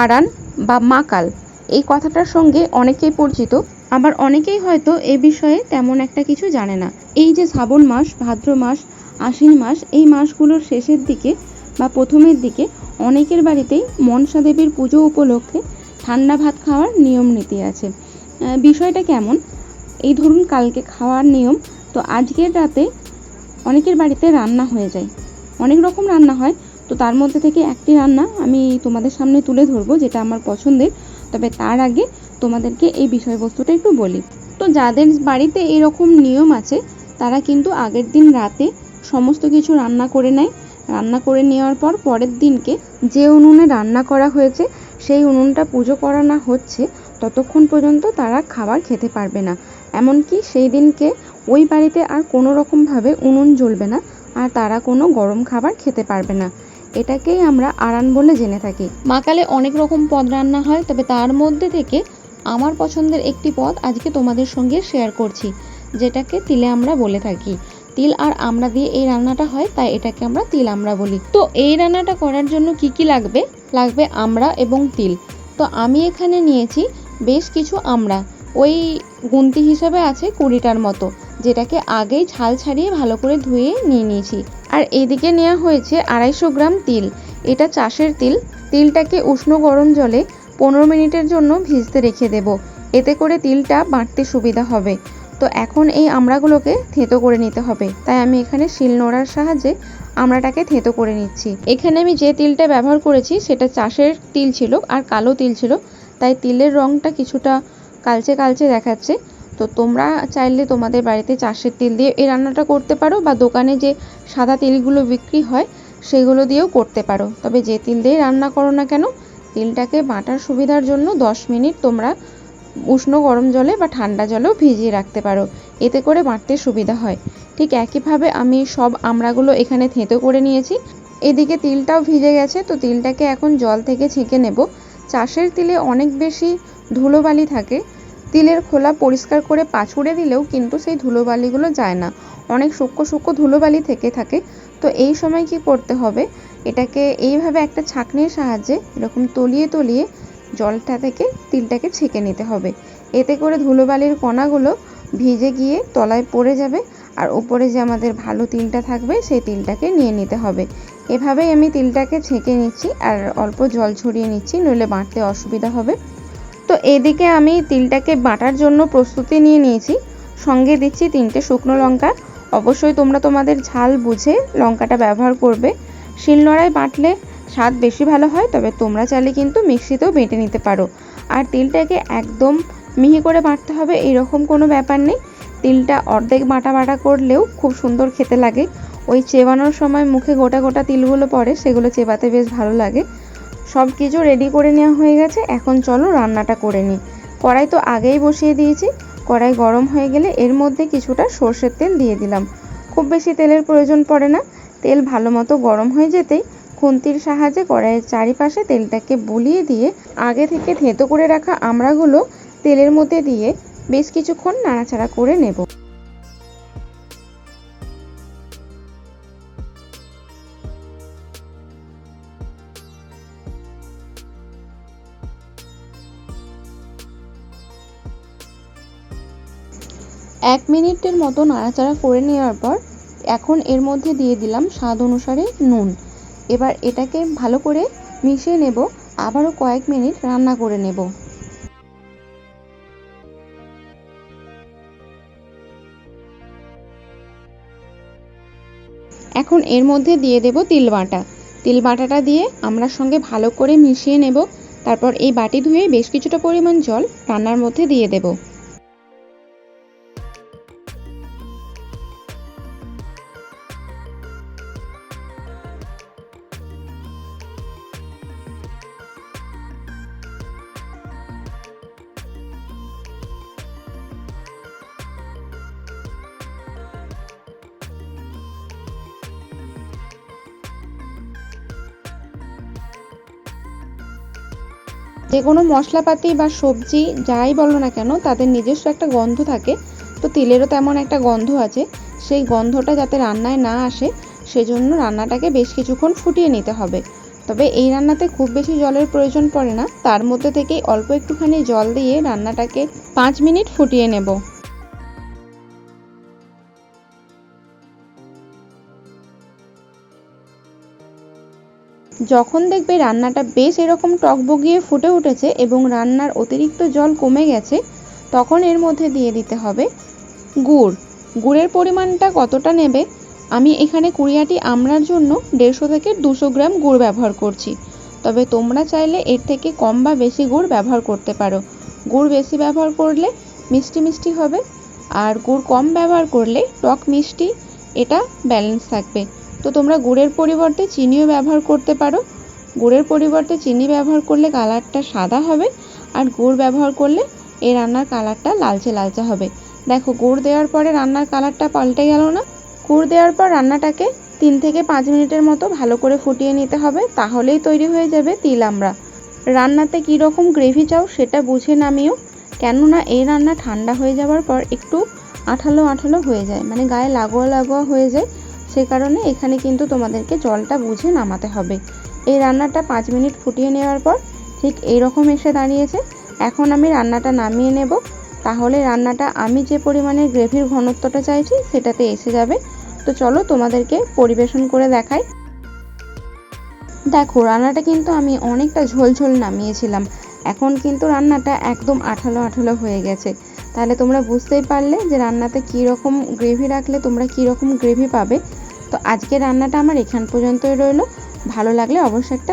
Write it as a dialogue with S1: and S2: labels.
S1: Aran বা মাকাল এই কথাটার সঙ্গে অনেকেই পরিচিত। আবার অনেকেই হয়তো এ বিষয়ে তেমন একটা কিছু জানে না। এই যে শ্রাবণ মাস, ভাদ্র মাস, আশ্বিন মাস, এই মাসগুলোর শেষের দিকে বা প্রথমের দিকে অনেকের বাড়িতেই মনসা দেবীর পুজো উপলক্ষে ঠান্ডা ভাত খাওয়ার নিয়ম নীতি আছে। বিষয়টা কেমন? এই ধরুন কালকে খাওয়ার নিয়ম, তো আজকের রাতে অনেকের বাড়িতে রান্না হয়ে যায়। অনেক রকম রান্না হয়। তো তার মধ্যে থেকে একটি রান্না আমি তোমাদের সামনে তুলে ধরবো, যেটা আমার পছন্দের। তবে তার আগে তোমাদেরকে এই বিষয়বস্তুটা একটু বলি। তো যাদের বাড়িতে এরকম নিয়ম আছে, তারা কিন্তু আগের দিন রাতে সমস্ত কিছু রান্না করে নেয়। রান্না করে নেওয়ার পর পরের দিনকে যে উনুনে রান্না করা হয়েছে, সেই উনুনটা পুজো করা না হচ্ছে, ততক্ষণ পর্যন্ত তারা খাবার খেতে পারবে না। এমনকি সেই দিনকে ওই বাড়িতে আর কোনো রকমভাবে উনুন জ্বলবে না, আর তারা কোনো গরম খাবার খেতে পারবে না। এটাকেই আমরা আরান বলে জেনে থাকি। মাকালে অনেক রকম পদ রান্না হয়, তবে তার মধ্যে থেকে আমার পছন্দের একটি পদ আজকে তোমাদের সঙ্গে শেয়ার করছি, যেটাকে তিলে আমরা বলে থাকি। তিল আর আমরা দিয়ে এই রান্নাটা হয়, তাই এটাকে আমরা তিল আমরা বলি। তো এই রান্নাটা করার জন্য কি কি লাগবে? লাগবে আমরা এবং তিল। তো আমি এখানে নিয়েছি বেশ কিছু আমরা। ওই গুনতি হিসাবে আছে কুড়িটার মতো, যেটাকে আগেই ছাল ছাড়িয়ে ভালো করে ধুয়ে নিয়ে নিয়েছি। আর এদিকে নেওয়া হয়েছে আড়াইশো গ্রাম তিল। এটা চাষের তিল। তিলটাকে উষ্ণ গরম জলে পনেরো মিনিটের জন্য ভিজতে রেখে দেব। এতে করে তিলটা বাটতে সুবিধা হবে। তো এখন এই আমড়াগুলোকে থেঁতো করে নিতে হবে। তাই আমি এখানে শিলনোড়ার সাহায্যে আমড়াটাকে থেঁতো করে নিচ্ছি। এখানে আমি যে তিলটা ব্যবহার করেছি, সেটা চাষের তিল ছিল আর কালো তিল ছিল। তাই তিলের রঙটা কিছুটা কালচে কালচে দেখাচ্ছে। তো তোমরা চাইলে তোমাদের বাড়িতে চাষের তিল দিয়ে এই রান্নাটা করতে পারো বা দোকানে যে সাদা তিলগুলো বিক্রি হয়, সেগুলো দিয়েও করতে পারো। তবে যে তিল দিয়ে রান্না করো না কেন, তিলটাকে বাটার সুবিধার জন্য দশ মিনিট তোমরা উষ্ণ গরম জলে বা ঠান্ডা জলেও ভিজিয়ে রাখতে পারো। এতে করে বাটতে সুবিধা হয়। ঠিক একইভাবে আমি সব আমড়াগুলো এখানে থেঁতো করে নিয়েছি। এদিকে তিলটাও ভিজে গেছে, তো তিলটাকে এখন জল থেকে ছেঁকে নেব। চাষের তিলে অনেক বেশি ধুলোবালি থাকে তিলের খোলা পরিষ্কার করে পাছুড়ে দিলেও কিন্তু সেই ধুলোবালিগুলো যায় না। অনেক সূক্ষ্ম সূক্ষ্ম ধুলোবালি থেকে থাকে। তো এই সময় কি করতে হবে? এটাকে এইভাবে একটা ছাঁকনির সাহায্যে এরকম তলিয়ে তলিয়ে জলটা থেকে তিলটাকে ছেঁকে নিতে হবে। এতে করে ধুলোবালির কণাগুলো ভিজে গিয়ে তলায় পড়ে যাবে আর উপরে যে আমাদের ভালো তিলটা থাকবে সেই তিলটাকে নিয়ে নিতে হবে। এভাবেই আমি তিলটাকে ছেঁকে নিচ্ছি আর অল্প জল ছড়িয়ে নিচ্ছি, নইলে বাঁটতে অসুবিধা হবে। তো এদিকে আমি তিলটাকে বাটার জন্য প্রস্তুতি নিয়ে নিয়েছি। সঙ্গে দিচ্ছি তিনটে শুকনো লঙ্কা। অবশ্যই তোমরা তোমাদের ঝাল বুঝে লঙ্কাটা ব্যবহার করবে। শিলনোড়ায় বাটলে স্বাদ বেশি ভালো হয়, তবে তোমরা চাইলে কিন্তু মিক্সিতেও বেটে নিতে পারো। আর তিলটাকে একদম মিহি করে বাটতে হবে, এরকম কোনো ব্যাপার নেই। তিলটা অর্ধেক বাটা বাটা করলেও খুব সুন্দর খেতে লাগে। ওই চেবানোর সময় মুখে গোটা গোটা তিলগুলো পড়ে, সেগুলো চেবাতে বেশ ভালো লাগে। সব কিছু রেডি করে নেওয়া হয়ে গেছে, এখন চলো রান্নাটা করে নিই। কড়াই তো আগেই বসিয়ে দিয়েছি, কড়াই গরম হয়ে গেলে এর মধ্যে কিছুটা সর্ষের তেল দিয়ে দিলাম। খুব বেশি তেলের প্রয়োজন পড়ে না, তেল ভালো মতো গরম হয়ে যেতেই খুন্তির সাহায্যে কড়াইয়ের চারিপাশে তেলটাকে বুলিয়ে দিয়ে আগে থেকে থেঁতো করে রাখা আমড়াগুলো তেলের মধ্যে দিয়ে বেশ কিছুক্ষণ নাড়াচাড়া করে নেব। এক মিনিটের মতো নাড়াচাড়া করে নেওয়ার পর এখন এর মধ্যে দিয়ে দিলাম স্বাদ অনুসারে নুন। এবার এটাকে ভালো করে মিশিয়ে নেব, আবারও কয়েক মিনিট রান্না করে নেব। এখন এর মধ্যে দিয়ে দেব তিল বাটা। তিল বাটাটা দিয়ে আমরা সঙ্গে ভালো করে মিশিয়ে নেব, তারপর এই বাটি ধুয়ে বেশ কিছুটা পরিমাণ জল রান্নার মধ্যে দিয়ে দেব। যে কোনো মশলাপাতি বা সবজি যাই বলো না কেন, তাদের নিজস্ব একটা গন্ধ থাকে। তো তেলেরও তেমন একটা গন্ধ আছে। সেই গন্ধটা যাতে রান্নায় না আসে, সেজন্য রান্নাটাকে বেশ কিছুক্ষণ ফুটিয়ে নিতে হবে। তবে এই রান্নাতে খুব বেশি জলের প্রয়োজন পড়ে না। তার মধ্যে থেকেই অল্প একটুখানি জল দিয়ে রান্নাটাকে পাঁচ মিনিট ফুটিয়ে নেব। যখন দেখবে রান্নাটা বেশ এরকম টকবগিয়ে ফুটে উঠেছে এবং রান্নার অতিরিক্ত জল কমে গেছে, তখন এর মধ্যে দিয়ে দিতে হবে গুড়। গুড়ের পরিমাণটা কতটা নেবে? আমি এখানে কুড়িয়াটি আমড়ার জন্য দেড়শো থেকে দুশো গ্রাম গুড় ব্যবহার করছি। তবে তোমরা চাইলে এর থেকে কম বা বেশি গুড় ব্যবহার করতে পারো। গুড় বেশি ব্যবহার করলে মিষ্টি মিষ্টি হবে, আর গুড় কম ব্যবহার করলে টক মিষ্টি, এটা ব্যালেন্স থাকবে। তো তোমরা গুড়ের পরিবর্তে চিনিও ব্যবহার করতে পারো। গুড়ের পরিবর্তে চিনি ব্যবহার করলে কালারটা সাদা হবে আর গুড় ব্যবহার করলে এই রান্নার কালারটা লালচে লালচে হবে। দেখো, গুড় দেওয়ার পরে রান্নার কালারটা পাল্টে গেল না। গুড় দেওয়ার পর রান্নাটাকে তিন থেকে পাঁচ মিনিটের মতো ভালো করে ফুটিয়ে নিতে হবে, তাহলেই তৈরি হয়ে যাবে তিল আমরা। রান্নাতে কী রকম গ্রেভি চাও সেটা বুঝে নামিও, কেননা এই রান্না ঠান্ডা হয়ে যাওয়ার পর একটু আঠালো আঠালো হয়ে যায় মানে গায়ে লাগোয়া লাগোয়া হয়ে যায়। সে কারণে এখানে কিন্তু তোমাদেরকে জলটা বুঝে নামাতে হবে। এই রান্নাটা পাঁচ মিনিট ফুটিয়ে নেওয়ার পর ঠিক এইরকম এসে দাঁড়িয়েছে। এখন আমি রান্নাটা নামিয়ে নেব। তাহলে রান্নাটা আমি যে পরিমাণে গ্রেভির ঘনত্বটা চাইছি সেটাতে এসে যাবে। তো চলো তোমাদেরকে পরিবেশন করে দেখাই। দেখো, রান্নাটা কিন্তু আমি অনেকটা ঝোল ঝোল নামিয়েছিলাম। এখন কিন্তু রান্নাটা একদম আঠালো আঠালো হয়ে গেছে। তাহলে তোমরা বুঝতেই পারলে যে রান্নাতে কী রকম গ্রেভি রাখলে তোমরা কী রকম গ্রেভি পাবে। তো আজকে রান্নাটা আমার এখান পর্যন্তই রইল। ভালো লাগলে অবশ্যই একটা